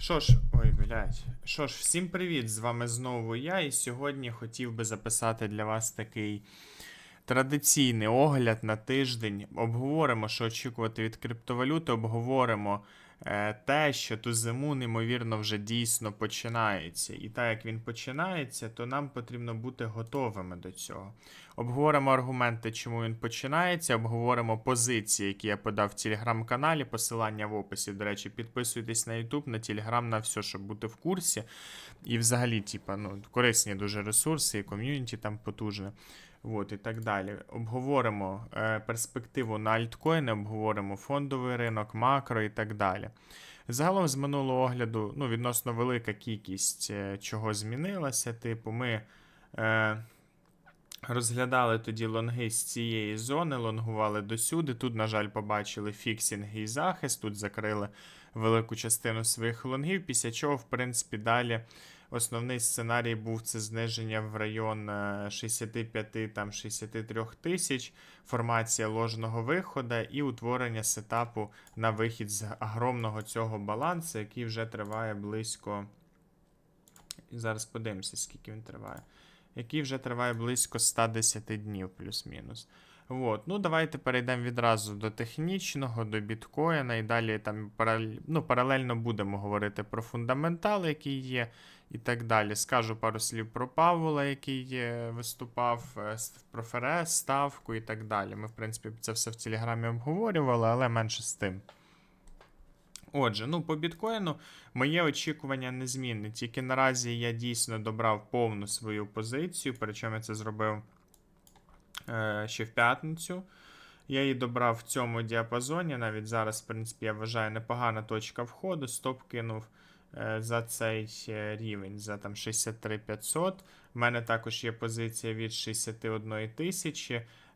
Що ж, ой, блядь. Що ж, всім привіт! З вами знову я, і сьогодні хотів би записати для вас такий традиційний огляд на тиждень. Обговоримо, що очікувати від криптовалюти, обговоримо те, що ту зиму, неймовірно, вже дійсно починається. І так як він починається, то нам потрібно бути готовими до цього. Обговоримо аргументи, чому він починається, обговоримо позиції, які я подав в телеграм-каналі. Посилання в описі. До речі, підписуйтесь на YouTube, на телеграм, на все, щоб бути в курсі. І взагалі, типа, ну, корисні дуже ресурси, і ком'юніті там потужне. От, і так далі. Обговоримо е, перспективу на альткоїни, обговоримо фондовий ринок, макро і так далі. Загалом з минулого огляду ну, відносно велика кількість е, чого змінилася. Типу, ми е, розглядали тоді лонги з цієї зони, лонгували досюди. Тут, на жаль, побачили фіксінг і захист, тут закрили велику частину своїх лонгів, після чого, в принципі, далі. Основний сценарій був це зниження в район е, 65 там 63 тисяч, формація ложного виходу і утворення сетапу на вихід з огромного цього балансу, який вже триває близько. Зараз подивимося, скільки він триває. Який вже триває близько 110 днів, плюс-мінус. От. Ну, давайте перейдемо відразу до технічного, до біткоїна, і далі там паралель... ну, паралельно будемо говорити про фундаментал, який є, і так далі. Скажу пару слів про Павла, який е, виступав, е, про ФРС, ставку і так далі. Ми, в принципі, це все в Телеграмі обговорювали, але менше з тим. Отже, ну по біткоїну моє очікування незмінне. Тільки наразі я дійсно добрав повну свою позицію, причому я це зробив е, ще в п'ятницю. Я її добрав в цьому діапазоні. Навіть зараз, в принципі, я вважаю непогана точка входу. Стоп кинув за цей е, рівень, за там 63 500. У мене також є позиція від 61 тисячі.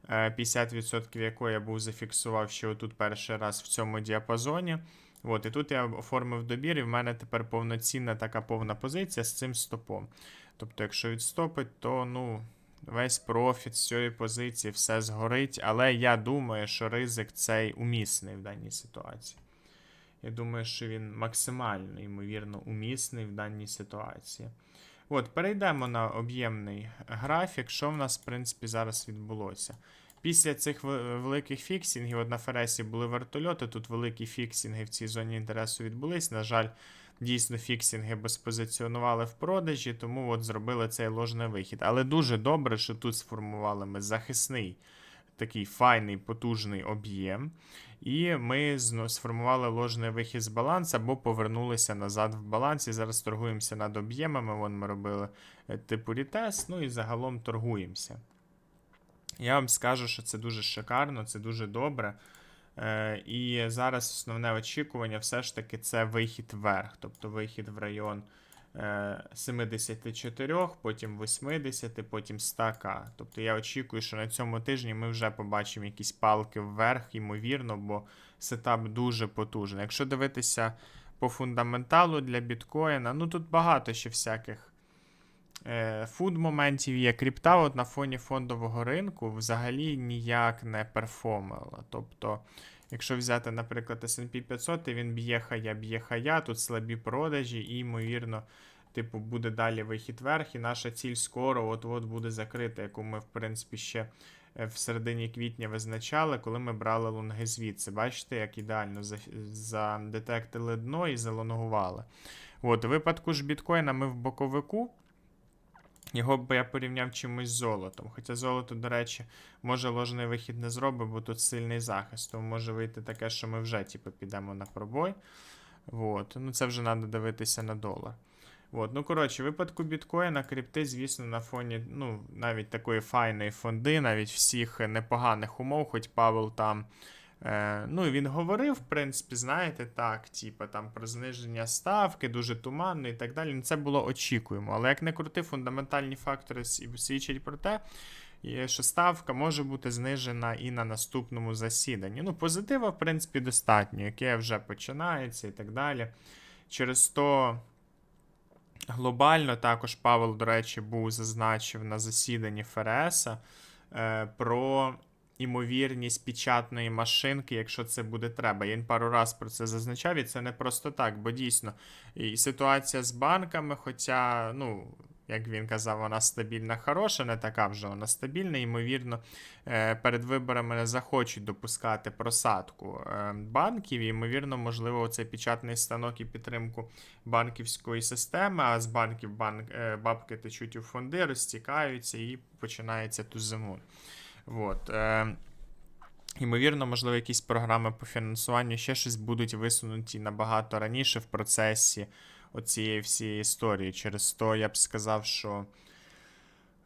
е, 50% якої я був зафіксував ще отут перший раз в цьому діапазоні. От, і тут я оформив добір, і в мене тепер повноцінна така повна позиція з цим стопом. Тобто, якщо відстопить, то ну, весь профіт з цієї позиції все згорить. Але я думаю, що ризик цей умісний в даній ситуації. Я думаю, що він максимально, ймовірно, умісний в даній ситуації. От, перейдемо на об'ємний графік. Що в нас, в принципі, зараз відбулося? Після цих великих фіксінгів, от на Фересі були вертольоти, тут великі фіксінги в цій зоні інтересу відбулись. На жаль, дійсно фіксінги безпозиціонували в продажі, тому от зробили цей ложний вихід. Але дуже добре, що тут сформували ми захисний такий файний, потужний об'єм. І ми сформували ложний вихід з балансу або повернулися назад в баланс. І зараз торгуємося над об'ємами. Вон ми робили е, типу рітест, ну і загалом торгуємося. Я вам скажу, що це дуже шикарно, це дуже добре. Е, і зараз основне очікування все ж таки це вихід вверх, тобто вихід в район 74, потім 80, потім 100к. Тобто я очікую, що на цьому тижні ми вже побачимо якісь палки вверх, ймовірно, бо сетап дуже потужний. Якщо дивитися по фундаменталу для біткоїна, ну тут багато ще всяких е, фуд моментів є. Крипта от на фоні фондового ринку взагалі ніяк не перформила. Тобто, якщо взяти, наприклад, SP 500, і він б'є хая, б'є хая, тут слабі продажі, і, ймовірно, типу, буде далі вихід вверх, і наша ціль скоро от-от буде закрита, яку ми, в принципі, ще е, в середині квітня визначали, коли ми брали лонги звідси. Бачите, як ідеально задетектили дно і залонгували. От, у випадку ж біткоїна ми в боковику. Його б я порівняв чимось з золотом. Хоча золото, до речі, може ложний вихід не зробить, бо тут сильний захист. Тому може вийти таке, що ми вже типу, підемо на пробой. От. Ну, це вже треба дивитися на долар. От. Ну, коротше, випадку біткоїна, крипти, звісно, на фоні ну, навіть такої файної фонди, навіть всіх непоганих умов, хоч Павел там. Е, ну, він говорив, в принципі, знаєте, так, типу, там про зниження ставки, дуже туманно і так далі. Ну, Це було очікуємо. Але як не крути, фундаментальні фактори свідчать про те, що ставка може бути знижена і на наступному засіданні. Ну, позитива, в принципі, достатньо, яке вже починається і так далі. Через то. Глобально також Павел, до речі, був зазначив на засіданні ФРС е, про імовірність печатної машинки, якщо це буде треба. Я пару раз про це зазначав, і це не просто так, бо дійсно і ситуація з банками, хоча, ну. Як він казав, вона стабільна, хороша, не така вже вона стабільна. Ймовірно, е, перед виборами не захочуть допускати просадку е, банків. І, ймовірно, можливо, цей печатний станок і підтримку банківської системи, а з банків банк, е, бабки течуть у фонди, розтікаються і починається туземун. Вот. Е, Ймовірно, можливо, якісь програми по фінансуванню ще щось будуть висунуті набагато раніше в процесі оцієї всієї історії. Через то я б сказав, що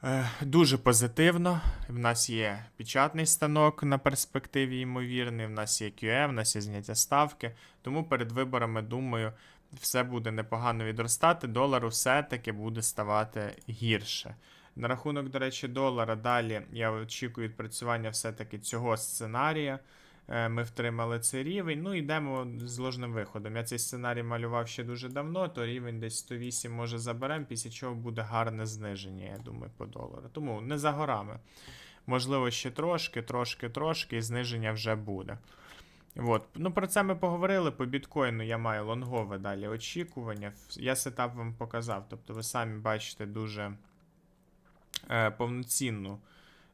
е, дуже позитивно. В нас є печатний станок на перспективі, ймовірний, в нас є QM, в нас є зняття ставки. Тому перед виборами, думаю, все буде непогано відростати. Долару все-таки буде ставати гірше. На рахунок, до речі, долара далі я очікую відпрацювання все-таки цього сценарія. Е, Ми втримали цей рівень. Ну, йдемо з ложним виходом. Я цей сценарій малював ще дуже давно, то рівень десь 108 може заберемо, після чого буде гарне зниження, я думаю, по долару. Тому не за горами. Можливо, ще трошки, трошки, трошки, і зниження вже буде. От. Ну, про це ми поговорили. По біткоїну я маю лонгове далі очікування. Я сетап вам показав. Тобто ви самі бачите дуже повноцінну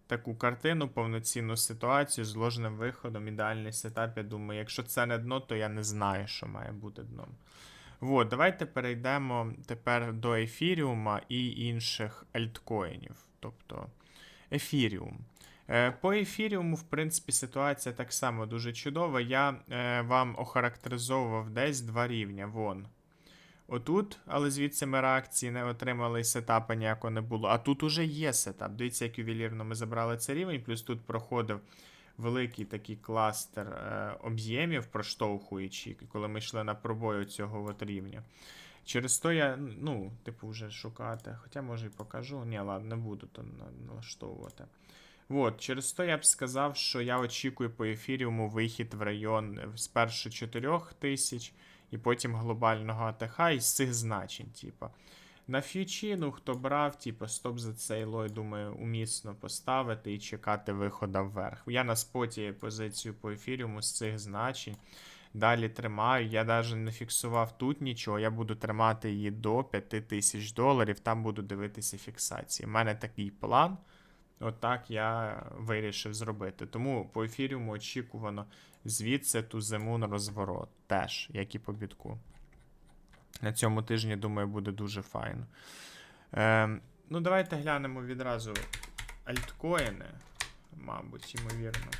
таку картину, повноцінну ситуацію з ложним виходом, ідеальний сетап. Я думаю, якщо це не дно, то я не знаю, що має бути дном. От, давайте перейдемо тепер до ефіріума і інших альткоїнів. Тобто ефіріум. Е, По ефіріуму, в принципі, ситуація так само дуже чудова. Я е, вам охарактеризовував десь два рівня. Вон. Отут, але звідси ми реакції не отримали сетапа ніякого не було. А тут уже є сетап. Дивіться, як ювелірно ми забрали цей рівень, плюс тут проходив великий такий кластер е, об'ємів, проштовхуючи, коли ми йшли на пробою цього от рівня. Через то я, ну, типу, вже шукати. Хоча, може, і покажу. Ні, ладно, не буду то налаштовувати. От, через то я б сказав, що я очікую по ефіріуму вихід в район спершу 4 тисяч і потім глобального АТХ із цих значень, типа. На фьючі, ну хто брав, типу, стоп за цей лой, думаю, умісно поставити і чекати виходу вверх. Я на споті позицію по ефіріуму з цих значень. Далі тримаю. Я навіть не фіксував тут нічого. Я буду тримати її до 5000 доларів, там буду дивитися фіксації. У мене такий план. Отак я вирішив зробити. Тому по ефіріуму очікувано звідси ту зиму на розворот. Теж, як і по бітку. На цьому тижні, думаю, буде дуже файно. Ем, ну, давайте глянемо відразу альткоїни, мабуть, ймовірно.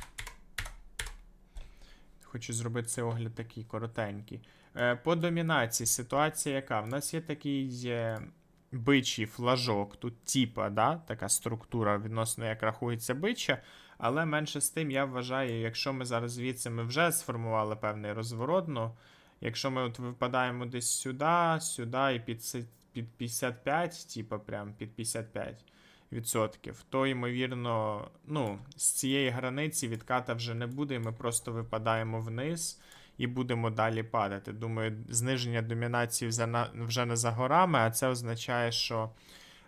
Хочу зробити цей огляд такий коротенький. Е, по домінації ситуація яка? В нас є такий е, бичий флажок, тут типа, да, така структура відносно як рахується бича. Але менше з тим, я вважаю, якщо ми зараз звідси ми вже сформували певний розворот, ну, якщо ми от випадаємо десь сюди, сюди і під, під 55, типа прям під 55 відсотків, то ймовірно, ну, з цієї границі відката вже не буде, і ми просто випадаємо вниз і будемо далі падати. Думаю, зниження домінації вже, не за горами, а це означає, що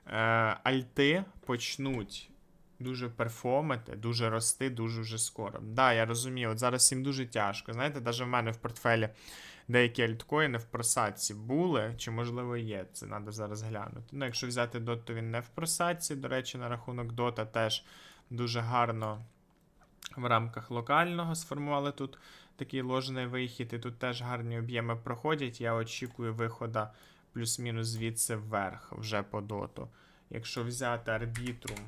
е, альти почнуть дуже перформити, дуже рости, дуже вже скоро. Да, я розумію, от зараз їм дуже тяжко. Знаєте, навіть в мене в портфелі деякі альткоїни в просадці були, чи можливо є. Це треба зараз глянути. Ну, якщо взяти DOT, то він не в просадці. До речі, на рахунок дота теж дуже гарно в рамках локального сформували тут такий ложний вихід, і тут теж гарні об'єми проходять. Я очікую виходу плюс-мінус звідси вверх вже по доту. Якщо взяти арбітрум.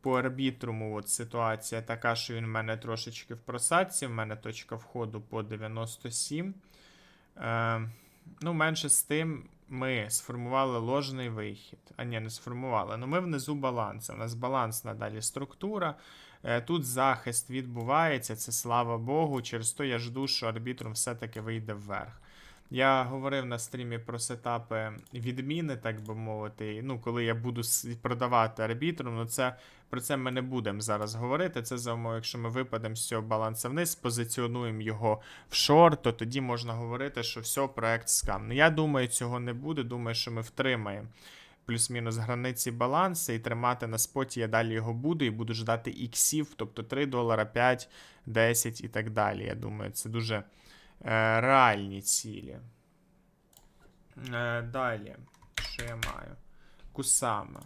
По арбітруму от ситуація така, що він в мене трошечки в просадці, в мене точка входу по 97. Е, ну, менше з тим, ми сформували ложний вихід. А ні, не сформували. Ну, ми внизу баланс. У нас балансна далі структура. Е, тут захист відбувається, це слава Богу. Через то я жду, що арбітром все-таки вийде вверх. Я говорив на стрімі про сетапи відміни, так би мовити. Ну, коли я буду продавати арбітром, ну це про це ми не будемо зараз говорити. Це за умови, якщо ми випадемо з цього баланса вниз, позиціонуємо його в шорт, то тоді можна говорити, що все, проект скам. Ну я думаю, цього не буде. Думаю, що ми втримаємо плюс-мінус границі балансу і тримати на споті я далі його буду і буду ждати іксів, тобто 3 долара, 5, 10 і так далі. Я думаю, це дуже реальні цілі. Е, далі, що я маю? Кусама.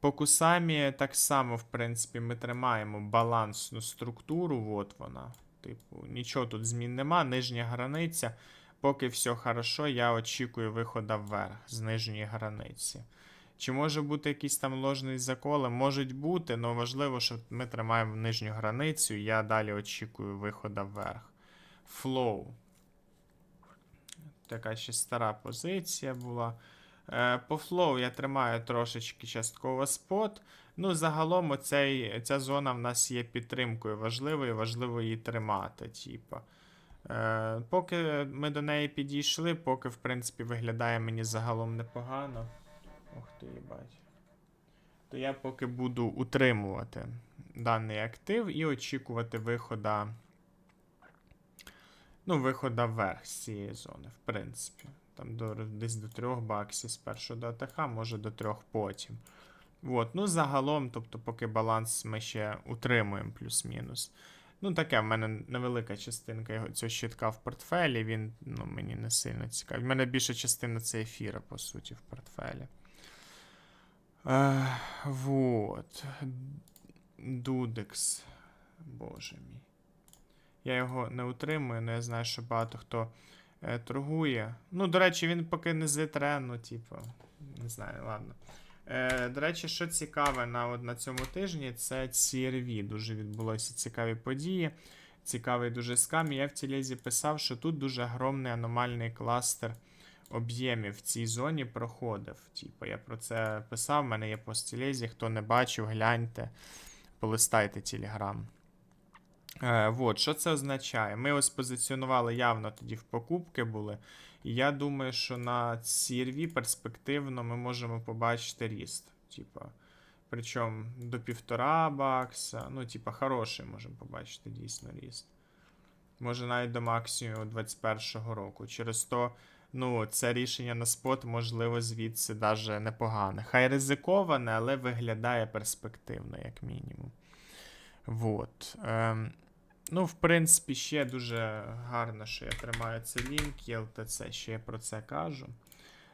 По кусамі так само, в принципі, ми тримаємо балансну структуру. От вона. Типу, нічого тут змін нема. Нижня границя. Поки все хорошо, я очікую виходу вверх з нижньої границі. Чи може бути якийсь там ложний заколи? Можуть бути, але важливо, що ми тримаємо нижню границю. Я далі очікую виходу вверх. Флоу. Така ще стара позиція була. Е, По флоу я тримаю трошечки частково спот. Ну, загалом оцей, ця зона в нас є підтримкою важливою, важливо її тримати. Типа. Е, поки ми до неї підійшли, поки, в принципі, виглядає мені загалом непогано. Ух ти, їбать. То я поки буду утримувати даний актив і очікувати вихода. Ну, вихода вверх з цієї зони, в принципі. Там до, десь до 3 баксів спершу до АТХ, може до 3 потім. От, ну загалом, тобто, поки баланс ми ще утримуємо плюс-мінус. Ну, таке, в мене невелика частинка його цього щитка в портфелі, він ну, мені не сильно цікавий. В мене більша частина це ефіра, по суті, в портфелі. Е, вот. Дудекс. Боже мій. Я його не утримую, але я знаю, що багато хто е, торгує. Ну, до речі, він поки не зітре, ну, типу, не знаю, ладно. Е, до речі, що цікаве на, от, на цьому тижні, це CRV. Дуже відбулося цікаві події. Цікавий дуже скам. Я в тілезі писав, що тут дуже огромний аномальний кластер об'ємів в цій зоні проходив. Типу, я про це писав, в мене є пост тілезі. Хто не бачив, гляньте, полистайте телеграм. Е, вот, що це означає? Ми ось позиціонували явно тоді в покупки були. І я думаю, що на CRV перспективно ми можемо побачити ріст. Типа, причому до півтора бакса. Ну, типа, хороший можемо побачити дійсно ріст. Може навіть до максимуму 2021 року. Через то, ну, це рішення на спот, можливо, звідси даже непогане. Хай ризиковане, але виглядає перспективно, як мінімум. Вот. Ем, ну, в принципі, ще дуже гарно, що я тримаю цей лінк, і ЛТЦ, ще я про це кажу.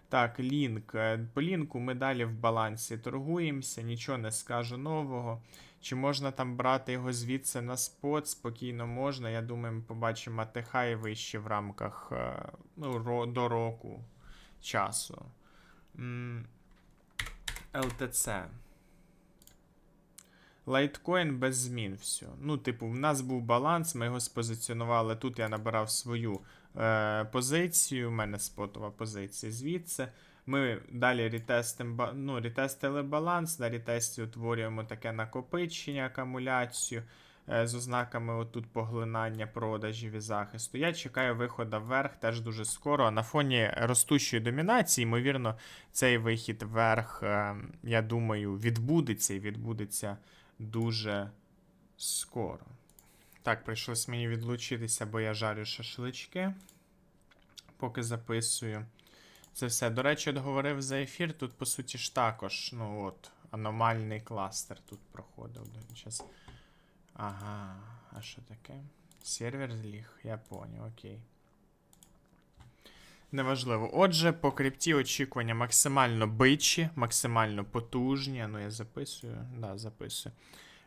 Так, лінк. Е, По лінку ми далі в балансі торгуємося, нічого не скажу нового. Чи можна там брати його звідси на спот? Спокійно можна. Я думаю, ми побачимо АТХ і вище в рамках е, ну, до року часу. ЛТЦ. Лайткоін без змін. все. Ну, типу, в нас був баланс, ми його спозиціонували. Тут я набирав свою е, позицію, у мене спотова позиція звідси. Ми далі ретестим, ба- ну, ретестили баланс, на ретесті утворюємо таке накопичення, акумуляцію е, з ознаками отут поглинання продажів і захисту. Я чекаю виходу вверх теж дуже скоро. На фоні ростущої домінації, ймовірно, цей вихід вверх, е, я думаю, відбудеться і відбудеться дуже скоро. Так, прийшлось мені відлучитися, бо я жарю шашлички. Поки записую. Це все. До речі, от говорив за ефір. Тут, по суті, ж також, ну от, аномальний кластер тут проходив. Щас... Ага, а що таке? Сервер зліг, я поняв, окей. Неважливо. Отже, по крипті очікування максимально бичі, максимально потужні. Ну, я записую. Да, записую.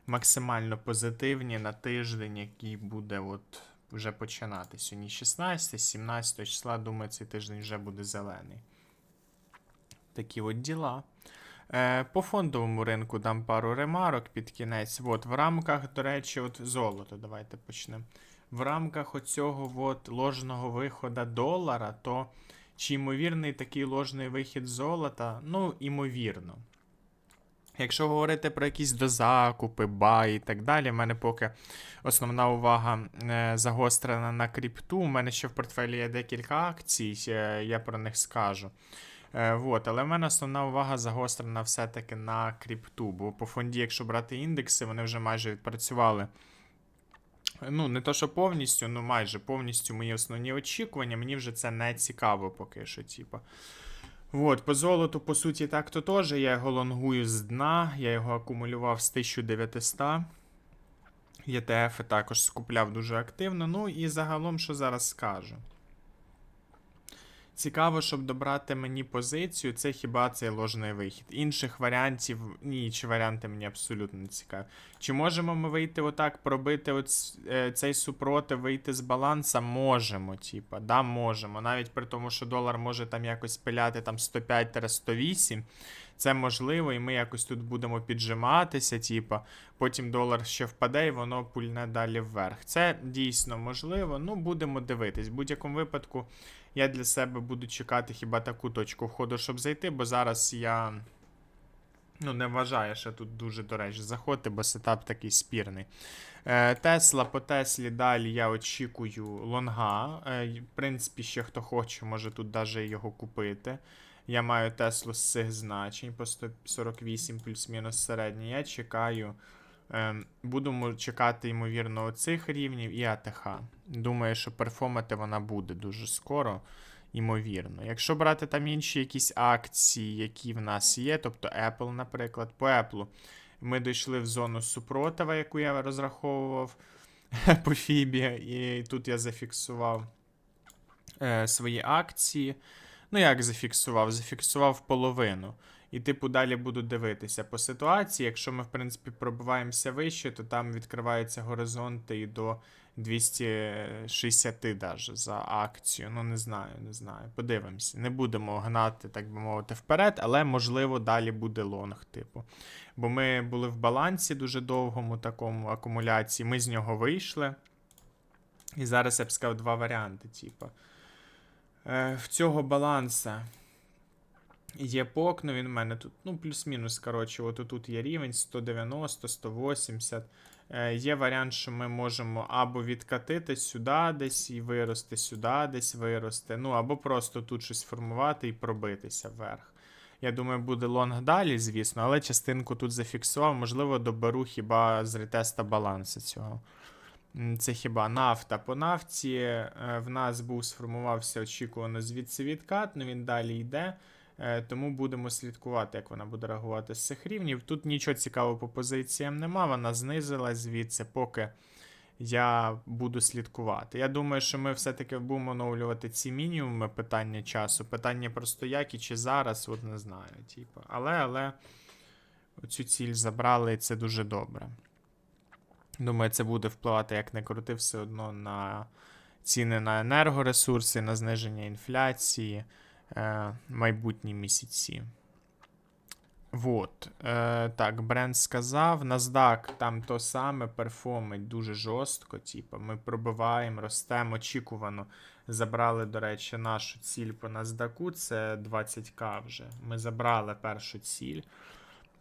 Максимально позитивні на тиждень, який буде от вже починати. Сьогодні 16, 17 числа, думаю, цей тиждень вже буде зелений. Такі от діла. Е, по фондовому ринку дам пару ремарок під кінець. От, в рамках, до речі, от золото, давайте почнемо. В рамках оцього от ложного виходу долара, то чи ймовірний такий ложний вихід золота? Ну, імовірно. Якщо говорити про якісь дозакупи, бай і так далі, в мене поки основна увага е, загострена на кріпту. У мене ще в портфелі є декілька акцій, е, я про них скажу. Е, вот, але в мене основна увага загострена все-таки на кріпту. Бо по фонді, якщо брати індекси, вони вже майже відпрацювали. Ну, не то, що повністю, ну майже повністю мої основні очікування. Мені вже це не цікаво поки що, типу. От, по золоту, по суті, так то теж. Я його лонгую з дна, я його акумулював з 1900. ЄТФ також скупляв дуже активно. Ну і загалом, що зараз скажу. Цікаво, щоб добрати мені позицію, це хіба цей ложний вихід. Інших варіантів, ні, інші варіанти мені абсолютно не цікаві. Чи можемо ми вийти отак, пробити оц, е, цей супротив, вийти з баланса? Можемо, типа, да, можемо. Навіть при тому, що долар може там якось пиляти там 105-108. Це можливо, і ми якось тут будемо піджиматися, типа, потім долар ще впаде, і воно пульне далі вверх. Це дійсно можливо. Ну, будемо дивитись. В будь-якому випадку я для себе буду чекати хіба таку точку входу, щоб зайти, бо зараз я. Ну, не вважаю, що тут дуже до речі заходити, бо сетап такий спірний. Е, Тесла по Теслі далі я очікую лонга. Е, в принципі, ще хто хоче, може тут навіть його купити. Я маю Теслу з цих значень по 148 плюс-мінус середній. Я чекаю. Е, буду мо- чекати, ймовірно, оцих рівнів і АТХ. Думаю, що перформати вона буде дуже скоро, ймовірно. Якщо брати там інші якісь акції, які в нас є, тобто Apple, наприклад, по Apple ми дійшли в зону супротива, яку я розраховував по Фібі, і тут я зафіксував е, свої акції. Ну, як зафіксував? Зафіксував половину. І, типу, далі буду дивитися по ситуації. Якщо ми, в принципі, пробиваємося вище, то там відкриваються горизонти і до 260 даже за акцію. Ну, не знаю, не знаю. Подивимося. Не будемо гнати, так би мовити, вперед, але можливо далі буде лонг, типу. Бо ми були в балансі дуже довгому такому акумуляції. Ми з нього вийшли. І зараз я б сказав два варіанти, типу. Е, в цього баланса є пок, ну він в мене тут, ну, плюс-мінус, коротше, от тут є рівень 190, 180. Е, є варіант, що ми можемо або відкатити сюди десь і вирости, сюди десь вирости. Ну, або просто тут щось формувати і пробитися вверх. Я думаю, буде лонг далі, звісно, але частинку тут зафіксував. Можливо, доберу хіба з ретеста балансу цього. Це хіба нафта. По нафті е, в нас був сформувався очікувано звідси відкат, але він далі йде. Е, Тому будемо слідкувати, як вона буде реагувати з цих рівнів. Тут нічого цікавого по позиціям нема, вона знизилась звідси, поки я буду слідкувати. Я думаю, що ми все-таки будемо оновлювати ці мінімуми питання часу. Питання просто як і чи зараз, от не знаю. Типу. Але, але цю ціль забрали, і це дуже добре. Думаю, це буде впливати як не крути, все одно на ціни на енергоресурси, на зниження інфляції майбутні місяці. Вот. Е, так, бренд сказав. NASDAQ там то саме перформить дуже жорстко. Типу, ми пробиваємо, ростемо очікувано. Забрали, до речі, нашу ціль по NASDAQ, це 20к вже. Ми забрали першу ціль.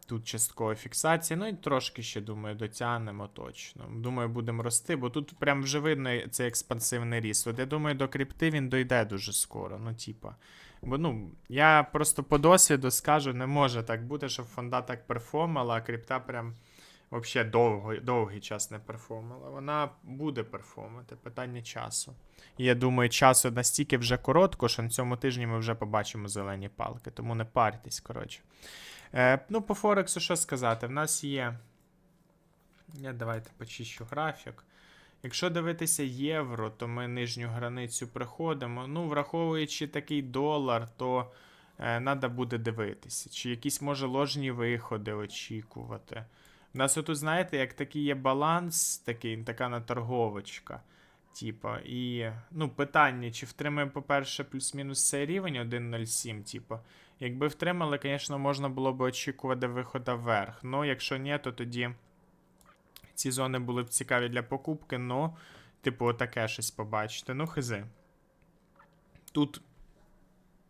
Тут часткова фіксація. Ну і трошки ще, думаю, дотягнемо точно. Думаю, будемо рости, бо тут прям вже видно цей експансивний ріст. От я думаю, до крипти він дойде дуже скоро. Ну, типа. Бо ну, я просто по досвіду скажу, не може так бути, щоб фонда так перформала, а крипта прям взагалі довго, довгий час не перформала. Вона буде перформити, питання часу. Я думаю, часу настільки вже коротко, що на цьому тижні ми вже побачимо зелені палки, тому не парьтесь, коротше. Е, ну, по Форексу що сказати? В нас є. Я давайте почищу графік. Якщо дивитися євро, то ми нижню границю приходимо. Ну, враховуючи такий долар, то треба буде дивитися. Чи якісь може ложні виходи очікувати. У нас отут, знаєте, як такий є баланс, такий, така наторговочка. Типа, і ну, питання, чи втримаємо, по-перше, плюс-мінус цей рівень 1.07, типа. Якби втримали, звісно, можна було б очікувати виходу вверх. Ну, якщо ні, то тоді ці зони були б цікаві для покупки, ну, типу, отаке щось побачити. Ну, хизи. Тут.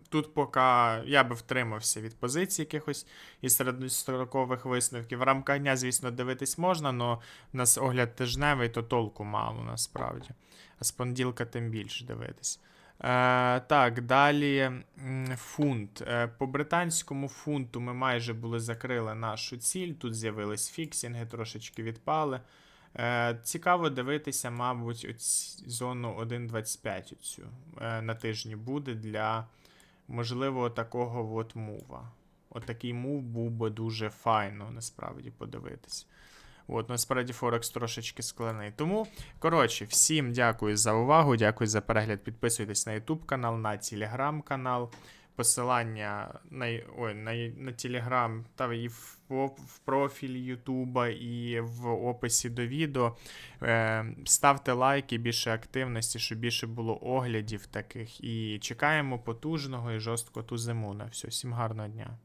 Тут поки я би втримався від позицій якихось і середньострокових висновків. В рамках дня, звісно, дивитись можна, але у нас огляд тижневий, то толку мало насправді. А з понеділка тим більше дивитись. Е, так, далі фунт. Е, по британському фунту ми майже були закрили нашу ціль. Тут з'явились фіксінги, трошечки відпали. Е, цікаво дивитися, мабуть, оці, зону 1.25 оцю, на тижні буде для можливо, такого от мува. Отакий мув був би дуже файно, насправді, подивитись. От, насправді Форекс трошечки складний. Тому, коротше, всім дякую за увагу, дякую за перегляд. Підписуйтесь на YouTube канал, на Telegram канал. Посилання на, ой, на, на Telegram та і в, в профіль Ютуба, і в описі до відео. Е, ставте лайки, більше активності, щоб більше було оглядів таких. І чекаємо потужного і жорсткого тузимуна. Все, всім гарного дня.